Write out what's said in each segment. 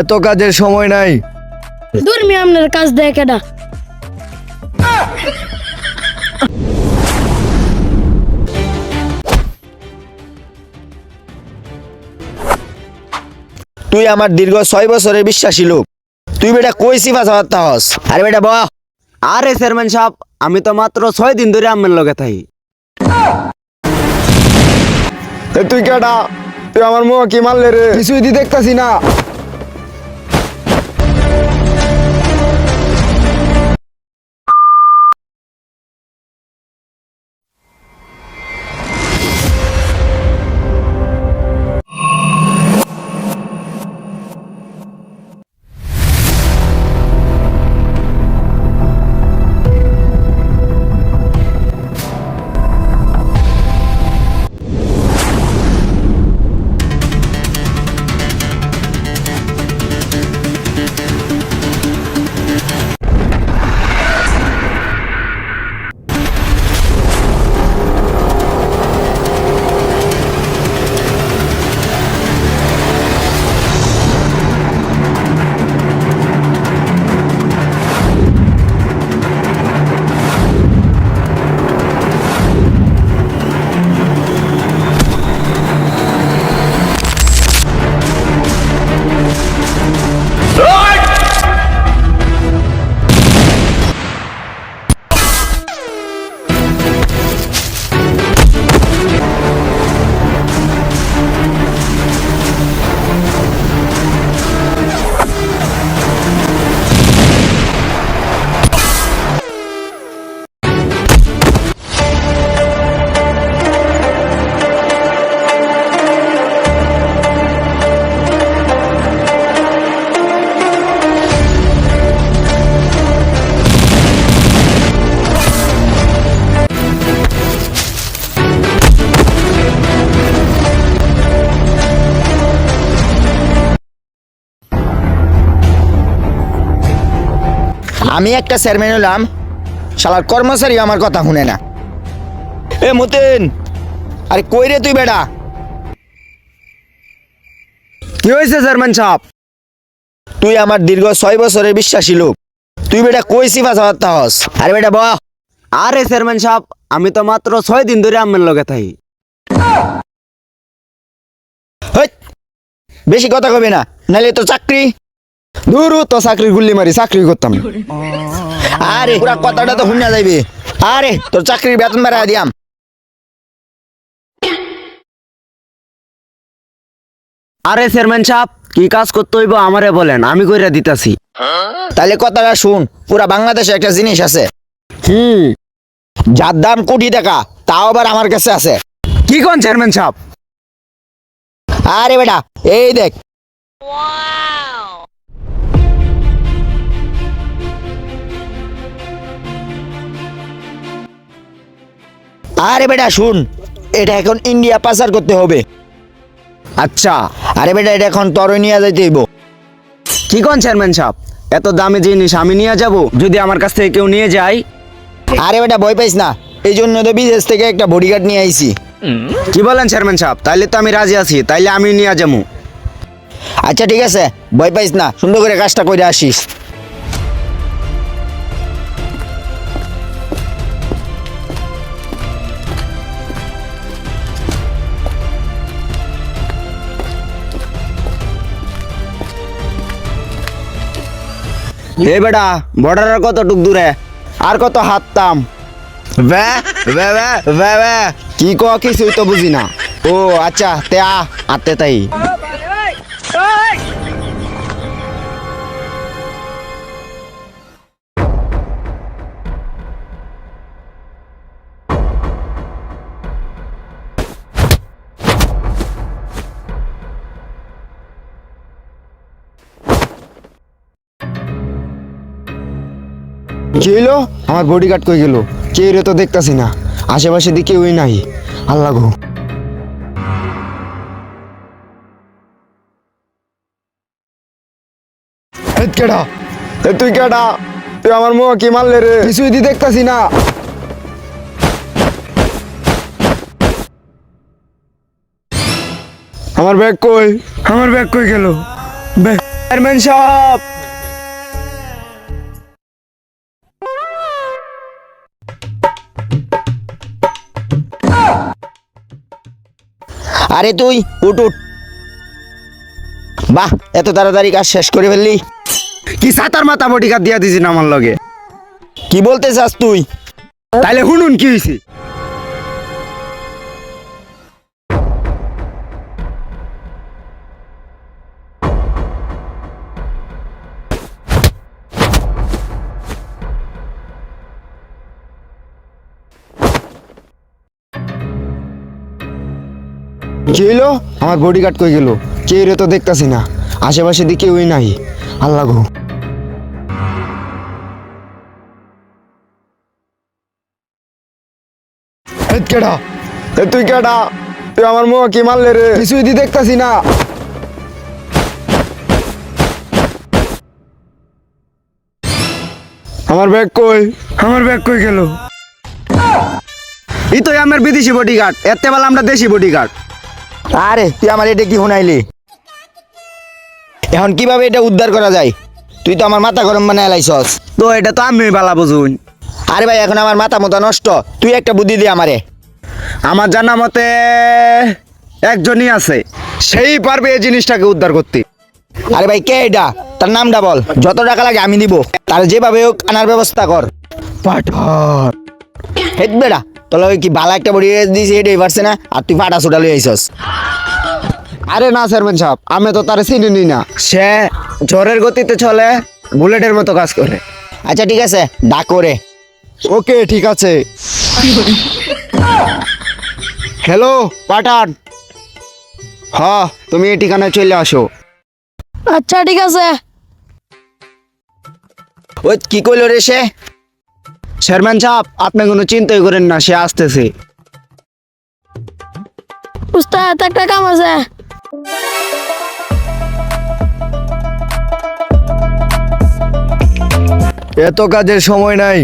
এত কাজের সময় নাই। দূর মি আপনার কাজ দেয় কেডা? তুই আমার দীর্ঘ ছয় বছরের বিশ্বাসী লোক। তুই বেটা কই সিফা চাওয়ার হস? আরে বেটা বাহ আরে চেয়ারম্যান সাহেব আমি তো মাত্র ছয় দিন ধরে আমার লগে থাকি। তুই কেডা? তুই আমার মুখ কি মারলে রে? কিছুই দি দেখতাছি না। আমি একটা চেয়ারম্যান হলাম। শালার কর্মচারী আমার কথা শুনে না। এ মতিন আরে কই রে তুই বেটা? কি হয়েছে চেয়ারম্যান সাহেব? তুই আমার দীর্ঘ ছয় বছরের বিশ্বাসী লোক। তুই বেটা কই সিফা চাওয়ার হস আরে বেটা বাহ আরে চেয়ারম্যান সাহেব আমি তো মাত্র ছয় দিন ধরে আমার লগে থাকি। বেশি কথা কবি না নাইলে তো চাকরি। দূর তো চাকরি গুল্লি মারি চাকরি করতাম। আরে পুরা কথাটা তো শুনে যাইবে। আরে তোর চাকরির বেতন বাড়া দিয়াম। আরে চেয়ারম্যান সাহেব কি কাজ করতে হইব আমারে বলেন আমি কইরা দিতাছি। তাহলে কথাটা শুন পুরা বাংলাদেশে একটা জিনিস আছে। হুম যার দাম কোটি টাকা তাও আবার আমার কাছে আছে। কি কোন চেয়ারম্যান সাহেব? আরে বেটা এই দেখ। আরে বেটা শুন এটা এখন ইন্ডিয়া পাচার করতে হবে। আচ্ছা। আরে বেটা এটা এখন তরই নিয়ে যাইতে হইব। কি কোন চেয়ারম্যান সাহেব? এত দামি জিনিস আমি নিয়ে যাব? যদি আমার কাছ থেকে কেউ নিয়ে যায়? আরে বেটা ভয় পাইস না। এই জন্য তো বিদেশ থেকে একটা বডিগার্ড নিয়ে আইছি। কি বলেন চেয়ারম্যান সাহেব? তাইলে তো আমি রাজি আছি তাইলে আমি নিয়ে যাব। আচ্ছা ঠিক আছে ভয় পাইস না। সুন্দর করে কাজটা করে আসিস। এ বেটা বর্ডারের কতটুক দূরে? আর কত হাততাম ব্যা ব্যা ব্যা বে ব্যা কি ক, কিছুই তো বুঝি না। ও আচ্ছা তে আ, আতে তাই। কি হইল? আমার বডিগার্ড কই গেল? কে রে তো দেখতাছি না। আশেপাশে দিকে কেউই নাই। আল্লাহ কেডা? এ তুই কেডা? তুই আমার মুখ কি মারলে রে? কিছুই দি দেখতাছি না। আমার ব্যাগ কই? আমার ব্যাগ কই গেল? ব্যাগ চেয়ারম্যান সাহেব! আরে তুই উঠ উঠ। বাহ এত তাড়াতাড়ি কাজ শেষ করে ফেললি। কি সাতার মাথা বটিকা দিয়া দিছি না আমার লগে? কি বলতে চাস তুই? তাইলে শুনুন কি হয়েছে কি হইল আমার বডিগার্ড কই গেল? কে রে তো দেখতাছি না। আশেপাশে দিকে কেউই নাই। আল্লাহ গো। কেডা? তুই কেডা? তুই আমার মুখ কি মারলে রে? কিছুই দি দেখতাছি না। আমার ব্যাগ কই? আমার ব্যাগ কই গেল? ই তো আমার বিদেশি বডিগার্ড এতে বেলা আমরা দেশি বডিগার্ড আরে তুই আমার এটা কি শুনাইলি? এখন কীভাবে এটা উদ্ধার করা যায়? তুই তো আমার মাথা গরম বানায় লাইছস। তো এটা তো আমি বালা বুঝুন। আরে ভাই এখন আমার মাথা মতো নষ্ট। তুই একটা বুদ্ধি দি আমারে। আমার জানা মতে একজনই আছে। সেই পারবে এই জিনিসটাকে উদ্ধার করতে। আরে ভাই কে এটা? তার নামটা বল। যত টাকা লাগে আমি দিব। তার যেভাবে হোক আনার ব্যবস্থা কর। পাঠান হেট বেড়া। ওই কি বালা একটা বড়ি দিয়েছি এটাই পারছে না আর তুই ফাটা সুটা লই আইছস। আরে না চেয়ারম্যান সাহেব আমি তো তারে চিনি না সে ঝড়ের গতিতে চলে বুলেটের মতো কাজ করে। আচ্ছা ঠিক আছে ডাক ওকে ঠিক আছে। হ্যালো পাঠান। হ তুমি এই ঠিকানায় চলে আসো। আচ্ছা ঠিক আছে। ওই কি কইলো রে সে? চেয়ারম্যান সাহেব আপনি কোনো চিন্তাই করেন না সে আসতেছে। উস্তাদ একটা কাম আছে। এত কাজের সময় নাই।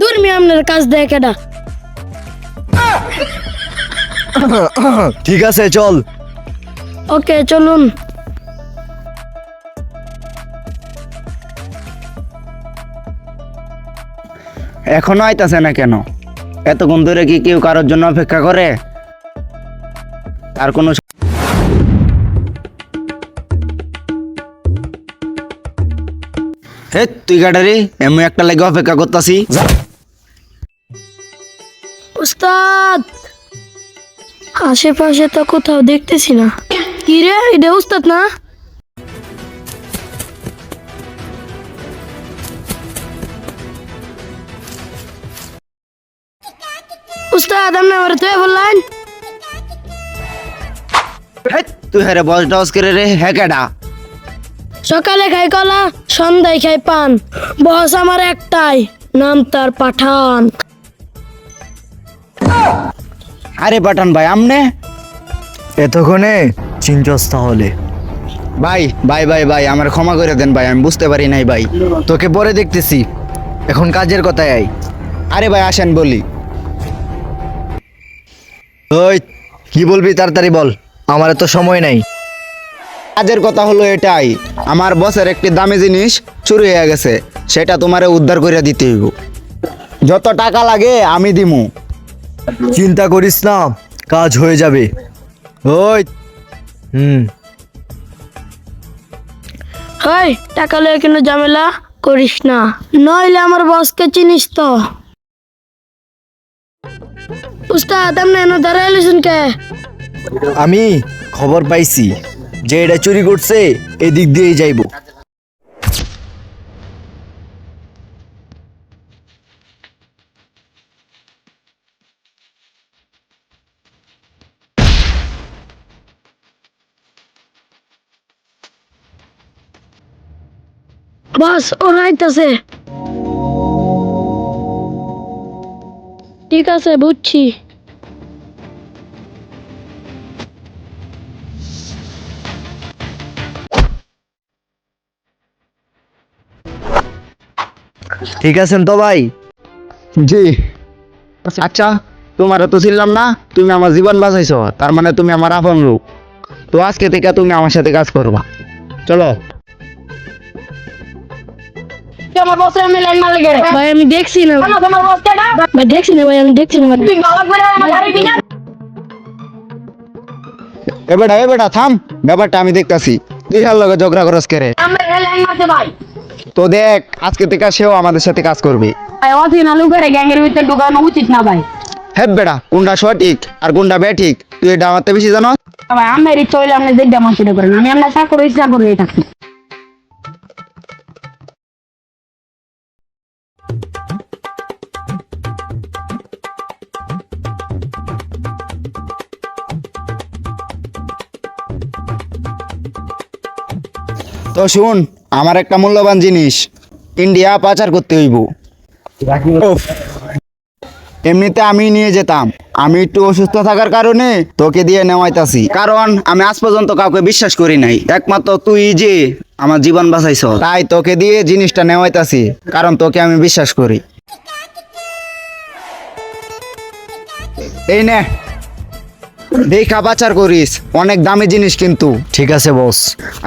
দূর মি আপনার কাজ দেয় কেডা? ঠিক আছে চল। ওকে চলুন। এখনও আইতাছে না কেন? এতক্ষণ ধরে কি কেউ কারোর জন্য অপেক্ষা করে? তার কোনো হে, তুই গাড়ারি এমন একটা লাগে অপেক্ষা করতাছি। উস্তাদ আশেপাশে তো কোথাও দেখতেছি না। কি রে, এটা উস্তাদ না? উস্তাদ আপনি আমার তো বললেন তুই হ্যাঁ বস ডস করে রে হ্যাঁ সকালে খাই কলা সন্ধ্যায় খাই পান। বস আমার একটাই নাম তার পাঠান। আরে পাঠান ভাই আমনে? এতক্ষণে চিনচস তাহলে। ভাই ভাই ভাই ভাই আমার ক্ষমা করে দেন ভাই আমি বুঝতে পারি নাই ভাই। তোকে পরে দেখতেছি এখন কাজের কথায় আই আরে ভাই আসেন বলি। ওই কি বলবি তাড়াতাড়ি বল আমার তো সময় নাই। কাজের কথা হলো এটাই আমার বসের একটি দামি জিনিস চুরি হয়ে গেছে সেটা তোমারে উদ্ধার করে দিতে হইব। যত টাকা লাগে আমি দিমু। চিন্তা করিস না কাজ হয়ে যাবে। ওই হুম। হাই টাকা লয়ে কেন ঝামেলা করিস না। নইলে আমার বসকে চিনিস তো। উস্তাদ আপনি এনে দাঁড়াইলেছেন কে আমি খবর পাইছি যে এটা চুরি করছে এদিক দিয়েই যাইবো। বস ওরা ঠিক আছে বুঝছি। ঠিক আছেন তো ভাই? জি। আচ্ছা তোমার তো ছিলাম না তুমি আমার জীবন বাঁচাইছো তার মানে তুমি আমার আপন লোক। তো আজকে থেকে তুমি আমার সাথে কাজ করবা। চলো। আমার বসে আমি লাইন মারলে গেলে ভাই আমি দেখছি না। তোমার বস কেডা ভাই দেখছি না ভাই আমি দেখছি না তুই ভালো করে আমার গাড়ি কিনা এ বেটা এ বেটা থাম। ব্যাপারটা আমি দেখতাছি। তুই হার লগে ঝগড়া করস আমরা লাইন মারতে ভাই। তো দেখ আজকে থেকে সেও আমাদের সাথে কাজ করবে। ভাই অথিন আলু করে গ্যাংয়ের ভিতরে ঢুকানো উচিত না ভাই। হ্যাঁ বেটা কোনটা সঠিক আর কোনটা ব্যাঠিক তুই এটা আমার বেশি জানো ভাই আমার ইচ্ছা হইলে আপনি দেখবে আমার সেটা করেন। আমি আপনার চাকরি ইচ্ছা করে থাকি তো শুন আমার একটা মূল্যবান জিনিস ইন্ডিয়া পাচার করতে হইব। এমনিতে আমি নিয়ে যেতাম আমি একটু অসুস্থ থাকার কারণে তোকে দিয়ে নেওয়াইতাছি। কারণ আমি আজ পর্যন্ত কাউকে বিশ্বাস করি নাই। একমাত্র তুই যে আমার জীবন বাঁচাইছ তাই তোকে দিয়ে জিনিসটা নেওয়াইতাছি কারণ তোকে আমি বিশ্বাস করি। এই নে দেখা পাচার করিস অনেক দামি জিনিস কিন্তু। ঠিক আছে বস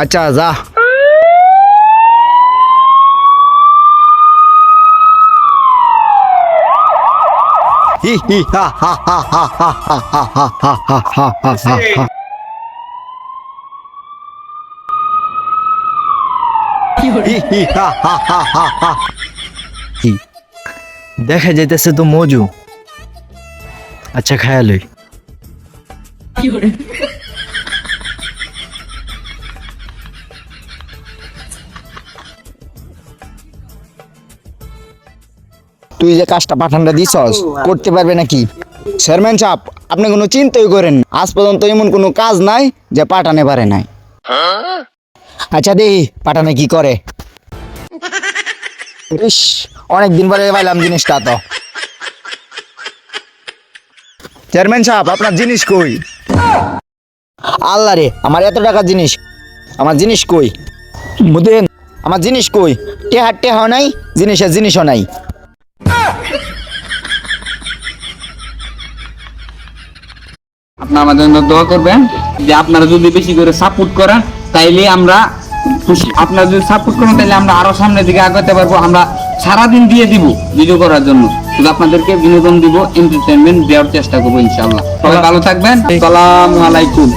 আচ্ছা যা। হি হি হা হা হা হা হা হা হা হা হা হা হা হা হা হা হি হি হা হা হা হা হা কি দেখা যাইতেছে তো মজু আচ্ছা খায়ালই তুই যে কাজটা পাঠানটা দিছস করতে পারবে নাকি? চেয়ারম্যান সাহেব আপনি কোনো চিন্তাই করেন আজ পর্যন্ত এমন কোনো কাজ নাই যে পাঠানে পারে নাই। আচ্ছা দেখি পাঠানে কি করে। ইস অনেক দিন পরে পাইলাম জিনিসটা তো। চেয়ারম্যান সাহেব আপনার জিনিস কই? আল্লাহ রে আমার এত টাকার জিনিস। আমার জিনিস কই? বুঝলেন? আমার জিনিস কই? টেহার টেহাও নাই জিনিসের জিনিসও নাই। আপনারা আমাদের জন্য দোয়া করবেন যে আপনারা যদি বেশি করে সাপোর্ট করেন, তাইলে আমরা খুশি। আপনারা যদি সাপোর্ট করেন তাহলে আমরা আরও সামনের দিকে আগাতে পারব। আমরা সারাদিন দিয়ে দিব ভিডিও করার জন্য। শুধু আপনাদেরকে বিনোদন দিব এন্টারটেনমেন্ট দেওয়ার চেষ্টা করব ইনশাআল্লাহ। সবাই ভালো থাকবেন। সালাম আলাইকুম।